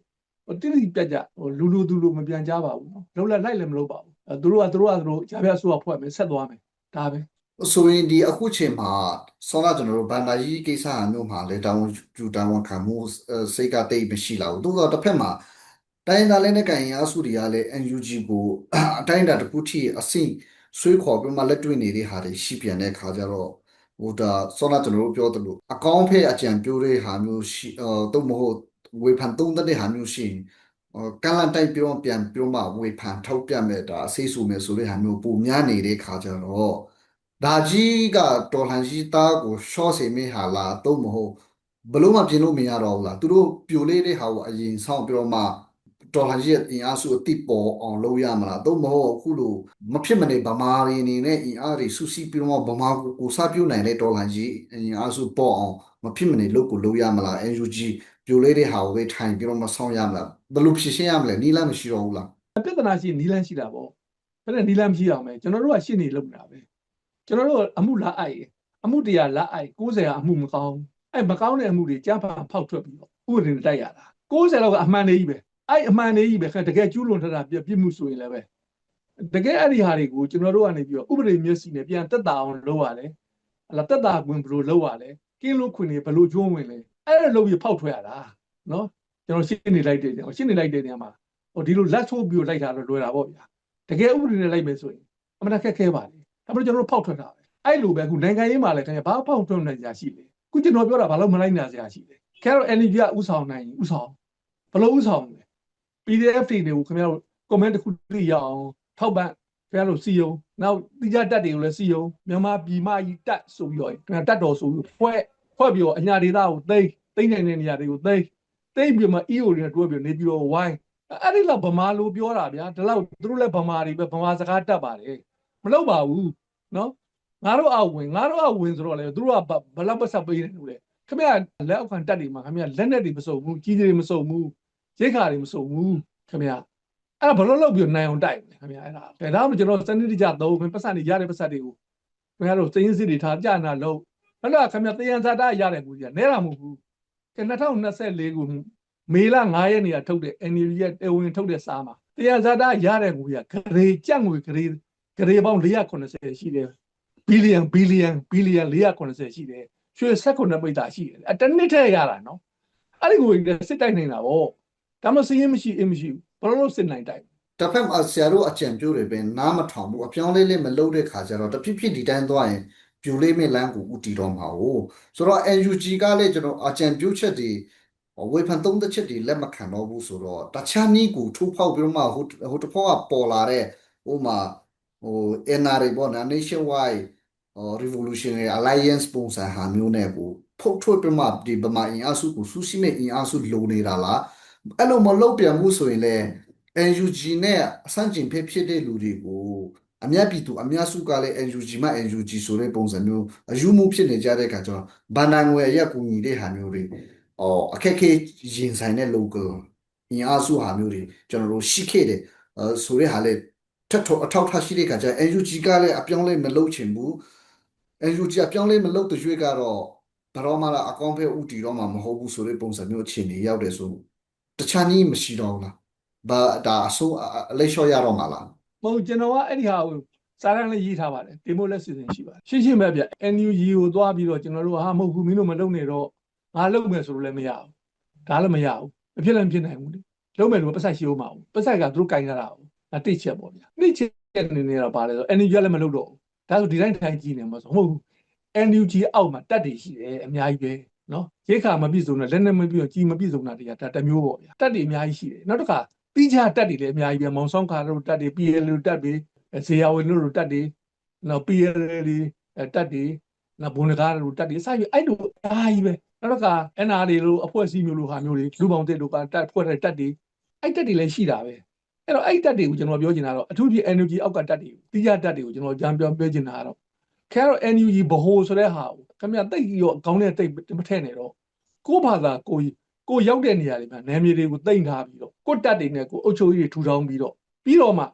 ဟိုတိတိပြတ်ကြဟိုလူလူသူလူမပြန်ကြပါဘူးနော်လုံးလက်လိုက်လည်းမလုပ်ပါဘူးအဲ သူတို့ကသူတို့ကသူတို့ဂျာပြဆိုးကဖွဲ့မယ်ဆက်သွားမယ်ဒါပဲဆိုရင်ဒီအခုချိန်မှာဆောင်းလာကျွန်တော်တို့ဘန္နာကြီးကိစ္စအမျိုးမှာလေတာဝန်ယူတာဝန်ခံမှုအဲစိတ်ကတိတ်မရှိလာဘူးသို့တော့တစ်ဖက်မှာတိုင်းသားလည်းနဲ့ကန်ရင်အစုတွေကလည်း NUG ကိုအတိုင်းအတာတစ်ခုထိအဆင့်ဆွေးခေါ်ပြီးမှလက်တွေ့နေတဲ့ဟာတွေရှိပြန်တဲ့ခါကျတော့ဟိုဒါဆောင်းလာကျွန်တော်တို့ပြောသလိုအကောင့်ဖက်အကြံပြိုးတဲ့ဟာမျိုးရှိအဲတော့မဟုတ်ဝေဖန်သုံးသပ်တဲ့ဟာမျိုးရှိရင်အော် ကန်လန်တိုက်ပြောပြန်ပြောမှဝေဖန်ထုတ်ပြမဲ့ဒါအစိဆိုမဲ့ဆိုတဲ့ဟာမျိုးပုံများနေတဲ့ခါကျတော့ဒါကြီးကတော်လှန်ကြီးသားကိုရှော့စေမိဟာလားတော့မဟုတ်ဘလို့မှပြင်လို့မရတော့ဘူးလားသူတို့ပြိုလေးတဲ့ဟာကိုအရင်ဆောင်ပြောမှတော်လှန်ကြီးရဲ့အင်အားစုအတိပေါ်အောင်လုပ်ရမလားတော့မဟုတ်အခုလိုမဖြစ်မနေဗမာတွေအနေနဲ့အင်အားတွေစုစည်းပြီးတော့ဗမာကိုကိုစားပြုတ်နိုင်တဲ့တော်လှန်ကြီးအင်အားစုပေါ်အောင်မဖြစ်မနေလုပ်ကိုလုပ်ရမလား NUG ပြိုလေးတဲ့ဟာကိုပဲထိုင်ပြီးတော့မဆောင်ရမလားဘယ်လိုဖြစ်ရှင်းရမလဲနီးလမ်းမရှိတော့ဘူးလားပြဿနာရှိနီလန်းရှိတာပေါ့ဘယ်နဲ့နီလန်းမရှိအောင်ပဲကျွန်တော်တို့ကရှင်းနေလုပ်နေတာပဲကျွန်တော်တို့အမှုလာအိုက်ရအမှုတရားလက်အိုက်90ကအမှုမကောင်းအဲ့မကောင်းတဲ့အမှုတွေကြားဖန်ဖောက်ထွက်ပြီးတော့ဥပဒေနဲ့တိုက်ရတာ90လောက်ကအမှန်လေးကြီးပဲအဲ့အမှန်လေးကြီးပဲခင်ဗျတကယ်ကျူးလွန်ထတာပြပြစ်မှုဆိုရင်လည်းပဲတကယ်အဲ့ဒီဟာတွေကိုကျွန်တော်တို့ကနေပြီးတော့ဥပဒေမျက်စိနဲ့ပြန်တက်တာအောင်လုပ်ရတယ်ဟလာတက်တာကွင်ဘယ်လိုလုပ်ရလဲကင်းလို့ခွင်နေဘယ်လိုကျိုးဝင်လဲ အဲ့ဒါလုပ်ပြီးဖောက်ထွက်ရတာနော်ကျွန်တော်ရှင်းနေလိုက်တဲ့ရှင်းနေလိုက်တဲ့နေရာမှာဟိုဒီလိုလက်ဆိုးပြီးတော့လိုက်တာတော့လွယ်တာပေါ့ဗျာတကယ်ဥပဒေနဲ့လိုက်မယ်ဆိုရင်အမှန်တကယ်ခဲပါလေဒါပေမဲ့ကျွန်တော်တို့ဖောက်ထွက်တာပဲအဲ့လိုပဲအခုနိုင်ငံရေးမှာလည်းခင်ဗျဘာဖောက်ထွက်နေကြရှိလဲခုကျွန်တော်ပြောတာဘာလို့မလိုက်နိုင်ကြရရှိလဲခဲတော့ NGO ကဥဆောင်နိုင်ဥဆောင်ဘလို့ဥဆောင်လဲ PDF တွေကိုခင်ဗျားတို့ comment တစ်ခုသိရအောင်ထောက်ပံ့ခင်ဗျားတို့စီယုံနောက်တိကျတက်တွေကိုလည်းစီယုံမြန်မာပြည်မကြီးတက်ဆိုပြီးတော့ခင်ဗျာတက်တော်ဆိုပြီးဖွဲ့ ဖွဲ့ပြီးတော့အညာဒေသကိုသိသိနိုင်တဲ့နေရာတွေကိုသိသိပြီးမှ EO တွေနဲ့တွဲပြီးနေပြီးတော့ဝိုင်းအဲ့ဒီလောက်ဗမာလိုပြောတာဗျာဒီလောက်သူတို့လည်းဗမာတွေပဲဗမာစကားတက်ပါတယ်မလုပ်ပါဘူးနော်ငါတို့အဝင်ငါတို့အဝင်ဆိုတော့လေသူတို့ကဘလောက်ပတ်ဆက်ပေးနေလို့လေခင်ဗျာလက်အောက်ခံတက်တွေမှာခင်ဗျာလက်နဲ့တွေမစုံဘူးကြီးတွေမစုံဘူးရိတ်ခါတွေမစုံဘူးခင်ဗျာအဲ့ဒါဘလို့လုပ်ပြီးနိုင်အောင်တိုက်မယ်ခင်ဗျာအဲ့ဒါဒါတော့ကျွန်တော်စနစ်တကျသုံးပတ်စံတွေရတဲ့ပတ်စံတွေကိုခင်ဗျားတို့စည်ရင်းစစ်တွေထားကြာနာလို့ ဘလို့ခင်ဗျာတယံဇာတာရတဲ့ဘူးကြီးနဲတာမဟုတ်ဘူးကဲ2024ခုမေလ9ရက်နေ့ကထုတ်တဲ့ NUG ရဲ့တဝင်ထုတ်တဲ့စာမှာတယံဇာတာရတဲ့ဘူးကြီးဂရေကြက်ငွေဂရေဂရေပေါင်း480ရှိတယ်ဘီလီယံဘီလီယံဘီလီယံ480ရှိတယ်ရွှေ16ပိတ်တာရှိတယ်အတနစ်ထည့်ရတာနော်အဲ့ဒီငွေတွေစစ်တိုက်နေတာဗောဒါမှစည်ရင်မရှိအမရှိဘူးဘယ်လိုလုပ်စစ်နိုင်တိုက်တစ်ဖက်မှာဆရာတို့အကြံပြုတွေပဲနားမထောင်ဘူးအပြောင်းလေးလေးမလုပ်တဲ့ခါကျတော့တဖြည်းဖြည်းဒီတိုင်းသွားရင် ပြူလေးမလန်းကိုဥတီတော့မှာ哦ဆိုတော့ NUG ကလည်းကျွန်တော်အကြံပြုချက်တွေဝေဖန်သုံးသက်ချက်တွေလက်မခံတော့ဘူးဆိုတော့တခြားနည်းကိုထိုးဖောက်ပြီးတော့မှဟိုဟိုတစ်ဖက်ကပေါ်လာတဲ့ဟိုမှာဟို NRA ပေါ့နော် Nationwide ဟို Revolutionary Alliance ပုံစံဟာမျိုးနဲ့ကိုဖုတ်ထွက်ပြီးမှဒီဗမာအင်အားစုကိုစူးစီးမဲ့အင်အားစုလိုနေတာလားအဲ့လိုမလုပ်ပြန်မှုဆိုရင်လည်း NUG နဲ့အစမ်းကျင်ဖြစ်ဖြစ်တဲ့လူတွေကို အများပြည်သူအများစုကလည်း NUG မှ NUG ဆိုတဲ့ပုံစံမျိုးအယူမှုဖြစ်နေကြတဲ့အခါကျတော့ဗန်နိုင်ငွေရက်ကူညီတဲ့ဟာမျိုးတွေအော်အခက်ခဲရင်ဆိုင်တဲ့ local အင်အားစုဟာမျိုးတွေကျွန်တော်တို့ရှိခဲ့တယ်အဲဆိုတဲ့ဟာလေထပ်ထောက်အထောက်ထားရှိတဲ့အခါကျ NUG ကလည်းအပြောင်းလဲမလုပ်ချင်ဘူး NUG အပြောင်းလဲမလုပ်တဲ့ရွေးကတော့ဘာတော့မှအကောင့်ဖက်ဥတီတော့မှမဟုတ်ဘူးဆိုတဲ့ပုံစံမျိုးအခြေအနေရောက်တယ်ဆိုတခြားနည်းမရှိတော့ဘူးလားဘာဒါအစိုးအလေးလျှော့ရတော့မှာလား မဟုတ်ကျွန်တော်ကအဲ့ဒီဟာကိုစာရန်လေးရေးထားပါတယ်ဒီမိုလက်စီစဉ်ရှိပါတယ်ရှင်းရှင်းပဲဗျ NUG ကိုသွားပြီးတော့ကျွန်တော်တို့ဟာမဟုတ်ဘူးမင်းတို့မလုပ်နေတော့ငါလုပ်မယ်ဆိုလို့လည်းမရဘူးဒါလည်းမရဘူးမဖြစ်လည်းမဖြစ်နိုင်ဘူးလေလုပ်မယ်လို့ပတ်ဆက်ရှိဦးမှာဘူးပတ်ဆက်ကသူတို့ကင်ကြတာဘူးဒါတိတ်ချက်ပေါ့ဗျာတိတ်ချက်နေနေတော့ပါလေဆို NUG လည်းမလုပ်တော့ဘူးဒါဆိုဒီတိုင်းထိုင်ကြည့်နေမှာဆိုမဟုတ်ဘူး NUG အောက်မှာတက်တွေရှိတယ်အများကြီးပဲနော်ရိတ်ခါမပြည့်စုံတဲ့လက်နဲ့မပြည့်စုံကြီးမပြည့်စုံတာတွေကဒါတစ်မျိုးပေါ့ဗျာတက်တွေအများကြီးရှိတယ်နောက်တစ်ခါ တိကျတက်တွေလည်းအများကြီးပဲမောင်ဆောင်ခါတို့တက်တွေ PL တို့တက်တွေဇေယဝင်းတို့တက်တွေနောက် PL တွေတက်တွေနောက်ဘုံကားတို့တက်တွေစပြီးအဲ့လိုအားကြီးပဲနောက်တစ်ခါ NR တွေလို့အဖွဲ့အစည်းမျိုးလိုဟာမျိုးတွေလူပေါင်းတက်တို့ကတက်ဖွဲ့တဲ့တက်တွေအဲ့တက်တွေလည်းရှိတာပဲအဲ့တော့အဲ့တက်တွေကိုကျွန်တော်ပြောချင်တာတော့အထူးဖြင့် NUG အောက်ကတက်တွေတိကျတက်တွေကိုကျွန်တော်ကြံပြောပြောချင်တာကတော့ခဲတော့ NUG ဘဟိုဆိုတဲ့ဟာကိုခင်ဗျတိတ်ရောအကောင်းနဲ့တိတ်မထည့်နဲ့တော့ကိုယ့်ဘာသာကိုယ် ကိုရောက်တဲ့နေရာတွေမှာနာမည်တွေကိုတိမ့်ထားပြီးတော့ကိုတက်တွေနဲ့ကိုအုပ်ချုပ်ရေးတွေထူထောင်ပြီးတော့ပြီးတော့မှ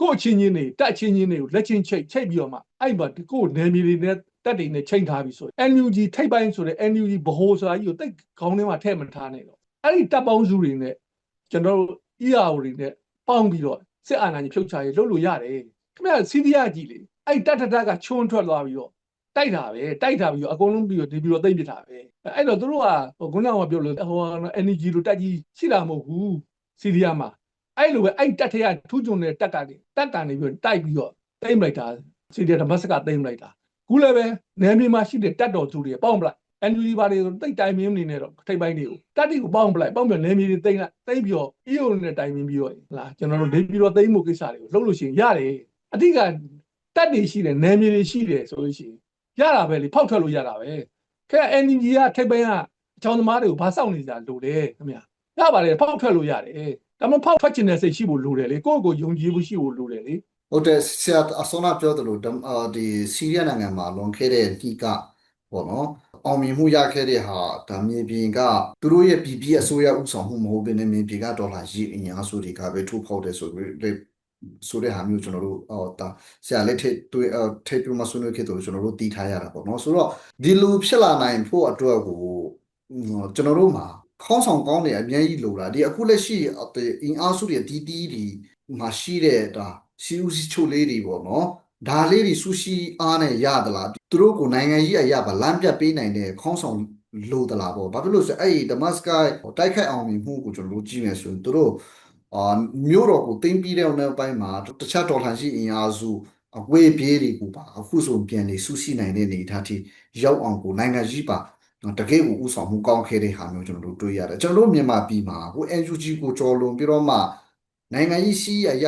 ကိုအချင်းချင်းတွေတက်ချင်းချင်းတွေကိုလက်ချင်းချိတ်ချိတ်ပြီးတော့မှအဲ့မှာကိုနာမည်တွေနဲ့တက်တွေနဲ့ချိန်ထားပြီးဆိုရင် NUG ထိပ်ပိုင်းဆိုတဲ့ NUG ဘဟိုဆိုတာကြီးကိုတိတ်ခေါင်းထဲမှာထည့်မထားနဲ့တော့အဲ့ဒီတပ်ပေါင်းစုတွေနဲ့ကျွန်တော်တို့ EAO တွေနဲ့ပေါင်းပြီးတော့စစ်အာဏာကြီးဖြုတ်ချရေးလုပ်လို့ရတယ်ခင်ဗျစီးရီးယားကြီးလေအဲ့တက်တက်ကချွန်းထွက်သွားပြီးတော့ တိုက်တာပဲတိုက်တာပြီးတော့အကုန်လုံးပြီးတော့ဒီပြီးတော့သိမ့်ပစ်တာပဲအဲ့တော့သူတို့ကဟိုခုနကပြောလို့ဟို energy လို့တက်ကြီးရှိတာမဟုတ်ဘူးစီးရီးယားမှာအဲ့လိုပဲအဲ့တက်ထရထူးချွန်တဲ့တက်ကနေတက်ကနေပြီးတော့တိုက်ပြီးတော့သိမ့်လိုက်တာစီးရီးယားဓမ္မစကသိမ့်လိုက်တာခုလည်းပဲနယ်မြေမှာရှိတဲ့တက်တော်သူတွေပေါင်းပလိုက် energy ဘာတွေဆိုတိတ်တိုင်မင်းနေနဲ့တော့ထိပ်ပိုင်းတွေကိုတက်တီကိုပေါင်းပလိုက်ပေါင်းပြီးနယ်မြေတွေသိမ့်လိုက်သိမ့်ပြီးတော့ EO နဲ့တိုင်မင်းပြီးတော့လာကျွန်တော်တို့နေပြီးတော့သိမ့်မှုကိစ္စတွေကိုလုပ်လို့ရှိရင်ရတယ်အဓိကတက်တွေရှိတယ်နယ်မြေတွေရှိတယ်ဆိုလို့ရှိရင် ရတာပဲလေဖောက်ထွက်လို့ရတာပဲခဲ NGO ကထိပ်ပိုင်းကအချောင်းသမားတွေကိုဘာစောင့်နေကြလို့လဲခင်ဗျာရပါတယ်ဖောက်ထွက်လို့ရတယ်ဒါမှဖောက်ထွက်ချင်တဲ့စိတ်ရှိဖို့လိုတယ်လေကိုယ့်ကိုယ်ယုံကြည်ဖို့ရှိဖို့လိုတယ်လေဟုတ်တယ်ဆရာအစောနာပြောသလိုဓမ္မအာဒီစီးရီးယားနိုင်ငံမှာလွန်ခဲ့တဲ့ဒီကပေါ့နော်အောင်မြင်မှုရခဲ့တဲ့ဟာဒါမြေပြင်ကသူတို့ရဲ့ပြည်ပြည်အစိုးရဥဆောင်မှုမဟုတ်ဘဲနဲ့မြေပြင်ကဒေါ်လာရည်အင်အားစုတွေကပဲထုတ်ဖောက်တယ်ဆိုပြီး ဆိုတဲ့ဟာမျိုးကျွန်တော်တို့ဟောဒါဆရာလက်ထိပ်တွေ့အော်ထိပ်ပြမဆွေးနွေးခဲ့တော့ကျွန်တော်တို့တီးထားရတာပေါ့နော်ဆိုတော့ဒီလိုဖြစ်လာနိုင်ဖို့အတွက်ကိုဟိုကျွန်တော်တို့မှာခေါင်းဆောင်ကောင်းတွေအများကြီးလိုတာဒီအခုလက်ရှိအင်အားစုတွေတီးတီးဒီမှာရှိတဲ့ဒါစီဦးစီချိုလေးတွေပေါ့နော်ဒါလေးတွေဆူရှိအားနဲ့ရသလားသူတို့ကိုနိုင်ငံကြီးအရာပါလမ်းပြတ်ပေးနိုင်တဲ့ခေါင်းဆောင်လိုသလားပေါ့ဘာဖြစ်လို့ဆိုအဲ့ဒီဒမတ်စကတိုက်ခိုက်အောင်မြင်မှုကိုကျွန်တော်တို့ကြည့်မယ်ဆိုရင်သူတို့ အာမြို့တော်ကိုတင်းပြီးတဲ့နောက်ပိုင်းမှာတခြားတော်လှန်ရှိအင်အားစုအဝေးပြေးတွေကိုပါအခုဆိုပြန်နေဆူရှိနိုင်တဲ့အနေအထားထိရောက်အောင်ကိုနိုင်ငံကြီးပါတကယ်ကိုဥဆောင်မှုကောင်းခဲ့တဲ့ဟာမျိုးကျွန်တော်တို့တွေ့ရတယ်ကျွန်တော်တို့မြန်မာပြည်မှာဟို NUG ကိုကြော်လွန်ပြီးတော့မှနိုင်ငံကြီးစီးရရ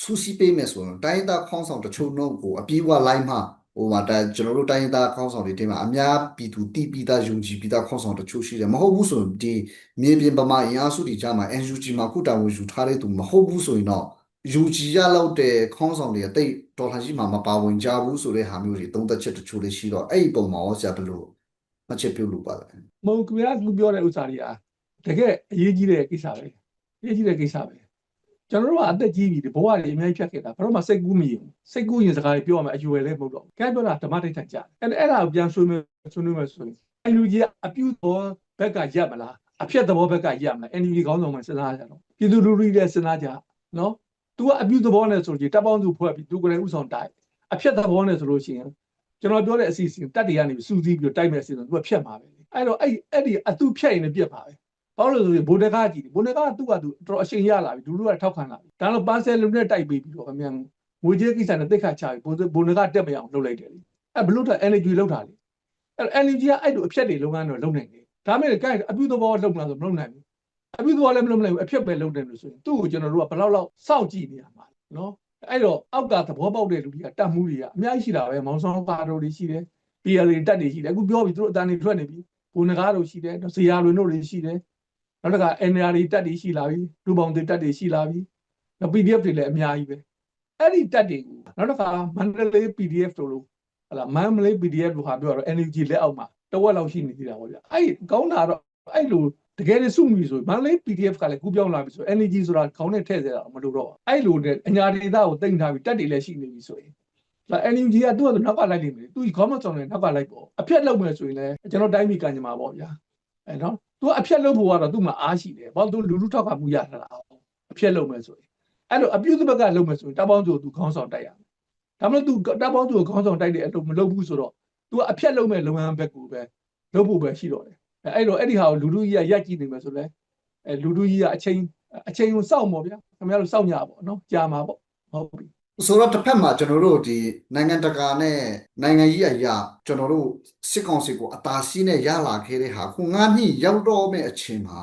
ဆူစီပေးမယ်ဆိုရင်တိုင်းဒေသခေါင်းဆောင်တချို့နှုတ်ကိုအပြေးဝလိုက်မှ ဟိုမှာတကျွန်တော်တို့တိုင်းဒေသခေါင်းဆောင်တွေတင်မှာအများပြည်သူတီးပြီးသားယုံကြည်ပြီးသားခေါင်းဆောင်တချို့ရှိတယ်မဟုတ်ဘူးဆိုရင်ဒီမြေပြင်ပမာအင်အားစုတွေကြားမှာ NUG မှာခုတာဝန်ယူထားတဲ့သူမဟုတ်ဘူးဆိုရင်တော့ယူကြည်ရလောက်တဲ့ခေါင်းဆောင်တွေအသိတော်လှန်ရှိမှာမပါဝင်ကြဘူးဆိုတဲ့ဟာမျိုးတွေသုံးသက်ချက်တချို့လေးရှိတော့အဲ့ဒီပုံမှာရောဆရာဘယ်လိုမှတ်ချက်ပြုလို့ပါလဲမဟုတ်ကွာသူပြောတဲ့ဥစ္စာတွေကတကယ်အရေးကြီးတဲ့ကိစ္စပဲအရေးကြီးတဲ့ကိစ္စပဲ ကျွန်တော်တို့ကအသက်ကြီးပြီဒီဘဝတွေအများကြီးဖြတ်ခဲ့တာဘာလို့မှစိတ်ကူးမရင်စိတ်ကူးရင်စကားတွေပြောရမယ်အယူရယ်လည်းမဟုတ်တော့ခိုင်းပြောတာဓမ္မတိတ်ထိုင်ကြအဲ့အဲ့ဒါကိုပြန်ဆွေးနွေးဆွေးနွေးမယ်ဆိုရင်အလူကြီးအပြုသောဘက်ကရက်မလားအဖြတ်သဘောဘက်ကရက်မလား NUG ခေါင်းဆောင်မှစဉ်းစားကြတော့ပြည်သူလူထုတွေစဉ်းစားကြနော် तू ကအပြုသဘောနဲ့ဆိုရင်တပ်ပေါင်းစုဖွဲ့ပြီး तू ကိုယ်တိုင်ဥဆောင်တိုက်အဖြတ်သဘောနဲ့ဆိုလို့ရှိရင်ကျွန်တော်ပြောတဲ့အစီအစဉ်တက်တွေကနေစူးစီးပြီးတိုက်မဲ့အစီအစဉ် तू ကဖြတ်မှာပဲအဲ့တော့အဲ့အဲ့ဒီအသူဖြတ်ရင်လည်းပြတ်ပါပဲ ဘာလို့လဲဆိုရင်ဘိုးတကားကြီးဘိုးတကားကသူ့ကသူတော်အချိန်ရလာပြီလူလူကထောက်ခံလာပြီဒါတော့ပန်းဆယ်လုံးနဲ့တိုက်ပေးပြီးတော့အမြန်ငွေကြေးကိစ္စနဲ့တိတ်ခါချပြီးဘိုးဘိုးတကားတက်မရအောင်လုပ်လိုက်တယ်လေအဲ့ဘလို့တော့ energy လောက်တာလေအဲ့ energy ကအဲ့လိုအဖြတ်တွေလုပ်ငန်းတော့လုပ်နိုင်တယ်ဒါမဲ့ကဲအပြုသဘောလုပ်မလားဆိုမလုပ်နိုင်ဘူးအပြုသဘောလည်းမလုပ်နိုင်ဘူးအဖြတ်ပဲလုပ်တယ်လို့ဆိုရင်သူ့ကိုကျွန်တော်တို့ကဘယ်လောက်လောက်စောင့်ကြည့်နေရမှာနော်အဲ့တော့အောက်ကသဘောပေါက်တဲ့လူတွေကတတ်မှုတွေကအများကြီးရှိတာပဲမောင်ဆောင်ပါတော်တွေရှိတယ် PLA တက်တွေရှိတယ်အခုပြောပြီးသူတို့အတန်တွေထွက်နေပြီဘုံနဂါတို့ရှိတယ်ဇေယျလွင်တို့တွေရှိတယ် နောက်တစ်ခါ NR တွေတက်တွေရှိလာပြီလူပေါင်းတွေတက်တွေရှိလာပြီနောက် PDF တွေလည်းအများကြီးပဲအဲ့ဒီတက်တွေကိုနောက်တစ်ခါမန္တလေး PDF တို့လို့ဟလာမန္တလေး PDF တို့ဟာပြောတော့ NUG လက်အောက်မှာတဝက်လောက်ရှိနေသေးတာပေါ့ဗျအဲ့ကောင်းတာတော့အဲ့လိုတကယ်လို့စုမိဆိုမန္တလေး PDF ကလည်းကူးပြောင်းလာပြီဆို NUG ဆိုတာခေါင်းနဲ့ထည့်စေတာမလို့တော့အဲ့လိုနဲ့အညာဒေသကိုတင်ထားပြီးတက်တွေလည်းရှိနေပြီဆိုရင်ဒါ NUG ကသူ့ကနောက်ကလိုက်နေမယ်သူခေါင်းမဆောင်လည်းနောက်ကလိုက်ပေါ့အဖြတ်လုပ်မယ်ဆိုရင်လည်းကျွန်တော်တိုင်းပြည်ကညမှာပေါ့ဗျာ အဲနော်သူကအဖြတ်လုပ်ဖို့ကတော့သူ့မှာအားရှိတယ်ဘာလို့သူလူလူထောက်ကမှုရတာလားအဖြတ်လုပ်မယ်ဆိုရင်အဲ့လိုအပြုသဘက်ကလုပ်မယ်ဆိုရင်တပ်ပေါင်းစုသူခေါင်းဆောင်တိုက်ရမယ်ဒါမှမဟုတ်သူတပ်ပေါင်းစုကိုခေါင်းဆောင်တိုက်တဲ့အလုပ်မလုပ်ဘူးဆိုတော့သူကအဖြတ်လုပ်မဲ့လုပ်ငန်းဘက်ကိုပဲလုပ်ဖို့ပဲရှိတော့တယ်အဲ့တော့အဲ့ဒီဟာကိုလူလူကြီးကရက်ကြည့်နေမယ်ဆိုလဲအဲလူလူကြီးကအချိန်အချိန်ကိုစောင့်ပေါ့ဗျာခင်ဗျားတို့စောင့်ကြပါနော်ကြာမှာပေါ့ဟုတ်ပြီ ဆိုတော့တစ်ဖက်မှာကျွန်တော်တို့ဒီနိုင်ငံတကာနဲ့နိုင်ငံကြီးအရာကျွန်တော်တို့စစ်ကောင်စီကိုအသာစီးနဲ့ရလာခဲ့တဲ့ဟာခုငါးနှစ်ရောက်တော့မဲ့အချိန်မှာ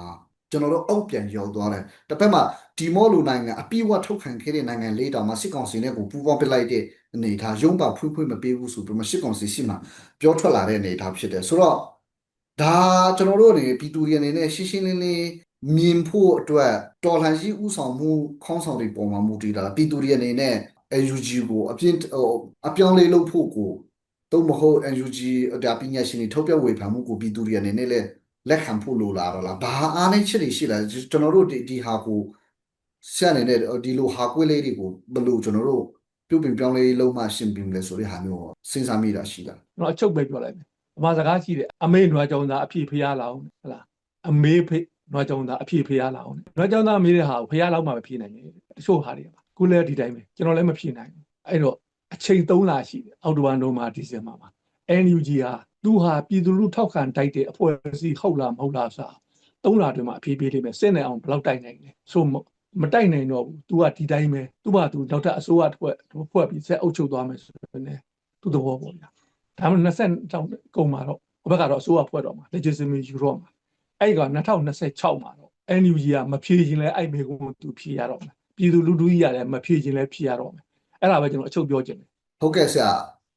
ကျွန်တော်တို့အောက်ပြန်ရောက်သွားတယ်တစ်ဖက်မှာဒီမော့လူနိုင်ငံအပြည့်အဝထုတ်ခံခဲ့တဲ့နိုင်ငံလေးတောင်မှစစ်ကောင်စီနဲ့ကိုပူးပေါင်းပစ်လိုက်တဲ့အနေအထားရုံးပါဖွင့်ဖွင့်မပေးဘူးဆိုပြီးမှစစ်ကောင်စီရှိမှပြောထွက်လာတဲ့အနေအထားဖြစ်တယ်ဆိုတော့ဒါကျွန်တော်တို့အနေနဲ့ပြည်သူတွေအနေနဲ့ရှင်းရှင်းလင်းလင်းမြင်ဖို့အတွက်တော်လှန်ရေးဥဆောင်မှုခေါင်းဆောင်တွေပုံမှာမူတည်တာပြည်သူတွေအနေနဲ့ NUG ကိုအပြင်းဟိုအပြောင်းလဲလုပ်ဖို့ကိုတော့မဟုတ် NUG ဒါပညာရှင်တွေထုတ်ပြဝေဖန်မှုကိုပြည်သူတွေအနေနဲ့လည်းလက်ခံဖို့လိုလာတော့လားဘာအားနဲ့ချက်တွေရှိလားကျွန်တော်တို့ဒီဒီဟာကိုဆက်နေတဲ့ဒီလိုဟာကွေးလေးတွေကိုဘယ်လိုကျွန်တော်တို့ပြုတ်ပြင်ပြောင်းလဲလုံးမှရှင်းပြမလဲဆိုတဲ့ဟာမျိုးကိုစဉ်းစားမိတာရှိလားကျွန်တော်အချုပ်ပဲပြောလိုက်မယ်အမှားစကားရှိတယ်အမေနွားကြောင်သားအဖြစ်ဖျားလာအောင်ဟလားအမေဖေနွားကြောင်သားအဖြစ်ဖျားလာအောင်နွားကြောင်သားမေးတဲ့ဟာကိုဖျားလောက်မှမဖြေနိုင်ဘူးတချို့ဟာတွေပါ ခုလည်းဒီတိုင်းပဲကျွန်တော်လည်းမဖြေနိုင်ဘူးအဲ့တော့အချိန်3လရှိတယ်အောက်တိုဘာနိုမှာဒီဇင်ဘာမှာ NUG ဟာသူဟာပြည်သူလူထောက်ခံတိုက်တဲ့အဖွဲ့အစည်းဟုတ်လားမဟုတ်လားဆိုတာ3လတွင်မှာအဖြေပေးလိမ့်မယ်စစ်နေအောင်ဘယ်လောက်တိုက်နိုင်လဲဆိုမတိုက်နိုင်တော့ဘူး तू ကဒီတိုင်းပဲသူ့ဘာ तू နောက်ထပ်အစိုးရတစ်ဖွဲ့ဖွဲ့ပြီးဆက်အုပ်ချုပ်သွားမယ်ဆိုတော့ねသူ့သဘောပေါ့ဗျာဒါမှမဟုတ်20တောင်ကုန်မှာတော့ဘက်ကတော့အစိုးရဖွဲ့တော့မှာ legitimacy ယူတော့မှာအဲ့က2026မှာတော့ NUG ကမဖြေခြင်းလဲအဲ့မေကုန်းသူဖြေရတော့မယ် ပြည်သူလူထုကြီးရတယ်မဖြေခြင်းလဲဖြေရတော့မယ်အဲ့ဒါပဲကျွန်တော်အချုပ်ပြောချင်တယ်ဟုတ်ကဲ့ဆရာ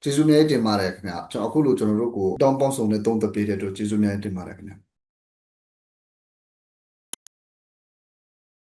ကျေးဇူးများတင်ပါတယ်ခင်ဗျာကျွန်တော်အခုလိုကျွန်တော်တို့ကိုတောင်းပေါင်းစုံနဲ့သုံးသပ်ပေးတဲ့အတွက်ကျေးဇူးများတင်ပါတယ်ခင်ဗျာ